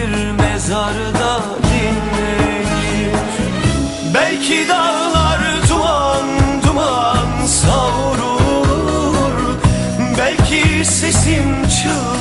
bir mezarda dinleyip Belki dağlar duman duman savrulur. Belki sesim çığ